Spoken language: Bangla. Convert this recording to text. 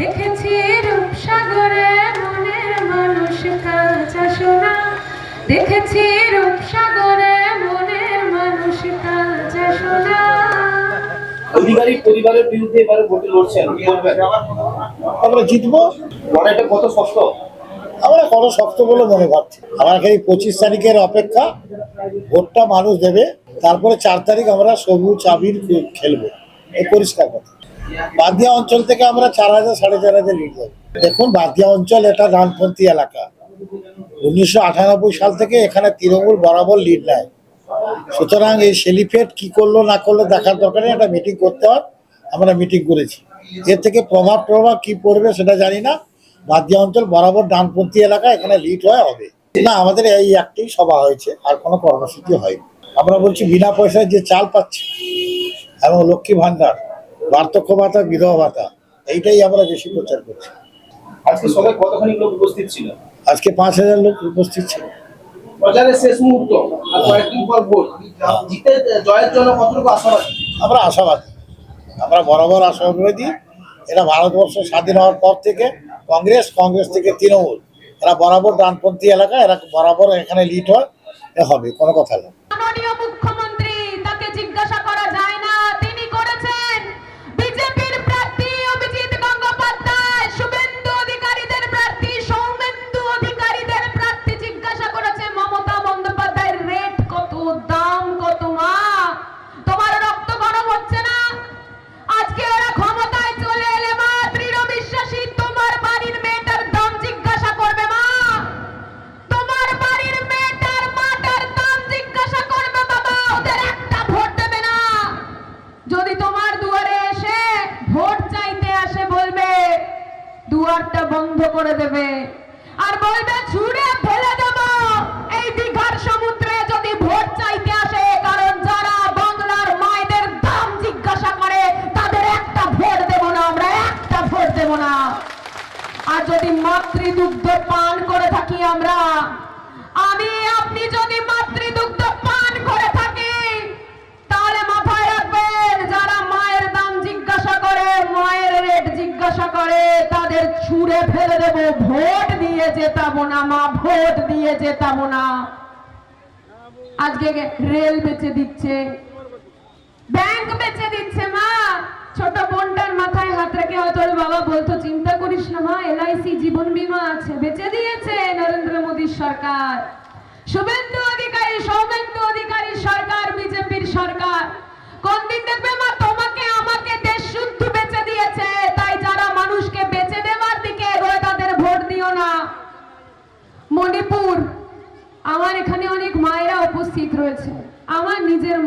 দেখেছি রূপ সাগরে মানুষ কাঁচা সোনা। দেখেছি রূপ সাগরে মানুষ কাঁচা সোনা। জিতবো। কত শক্ত? আমরা কত শক্ত বলে মনে করছি। এই পঁচিশ তারিখের অপেক্ষা ভোটটা মানুষ দেবে। তারপরে চার তারিখ আমরা সবুজ আবির খেলব। এই পরিষ্কার কথা। বাদিয়া অঞ্চল থেকে আমরা চার হাজার, সাড়ে চার হাজার লিড দেবো দেখুন, বাদিয়া অঞ্চল এটা ডানপন্থী এলাকা। উনিশশো আটানব্বই সাল থেকে এখানে তৃণমূল বরাবর লিড নেয় সুতরাং এই সেলিফেট কি করল, না করল দেখার দরকার নেই, একটা মিটিং করতে হয় আমরা মিটিং করেছি। এর থেকে প্রভাব প্রভাব কি পড়বে সেটা জানি না। বাদিয়া অঞ্চল বরাবর ডানপন্থী এলাকা এখানে লিড হয় হবে। না, আমাদের এই একটাই সভা হয়েছে, আর কোনো কর্মসূচি হয়নি। আমরা বলছি বিনা পয়সায় যে চাল পাচ্ছি, এবং লক্ষ্মী ভান্ডার বার্ধক্য ভাতা বিধবা ভাতা এইটাই আমরা বেশি প্রচার করছি। আজকে সবাই কতখানি লোক উপস্থিত ছিল? আজকে পাঁচ হাজার লোক উপস্থিত ছিল। প্রচারের শেষ মুহূর্ত আর কয়েকদিন পর ভোট। জিতে জয়ের জন্য কতটুকু আশাবাদী? আমরা আশাবাদী। আমরা বরাবর আশাবাদী এটা ভারতবর্ষ স্বাধীন হওয়ার পর থেকে কংগ্রেস কংগ্রেস থেকে তৃণমূল। এরা বরাবর ডানপন্থী এলাকা এরা বরাবর এখানে লিড হয় হবে কোনো কথা নেই। দুয়ারটা বন্ধ করে দেবে। আর বলবে, ছুঁড়ে ফেলে দেব। এই দীঘার সমুদ্রে যদি ভোট চাইতে আসে, কারণ যারা বাংলার মায়েদের দাম জিজ্ঞাসা করে, তাদের একটা ভোট দেব না, আমরা একটা ভোট দেব না। আর যদি মাতৃদুগ্ধ পান করে থাকি আমরা, আমি, আপনি যদি মাতৃদুগ্ধ ছুঁড়ে ফেলে দেব। ভোট দিয়ে জেতাবো না মা, ভোট দিয়ে জেতাবো না। আজকে রেল বেচে দিচ্ছে। ব্যাংক বেচে দিচ্ছে মা। ছোট বোনটার মাথায় হাত রেখে হয়তো বাবা বলতো, চিন্তা করিস না মা এলআইসি জীবন বীমা আছে, বেচে দিয়েছে নরেন্দ্র মোদীর সরকার। শুভেন্দু অধিকারী, সৌমেন্দু অধিকারী সরকার, বিজেপির সরকার। কোন দিন দেখবে মা তোমাকে আমাকে দেশ শুদ্ধ বেচে দিয়েছে তাই যারা মানুষকে বেচে দেওয়ার দিকে এগোয় তাদের ভোট দিও না মণিপুর আমার নিজের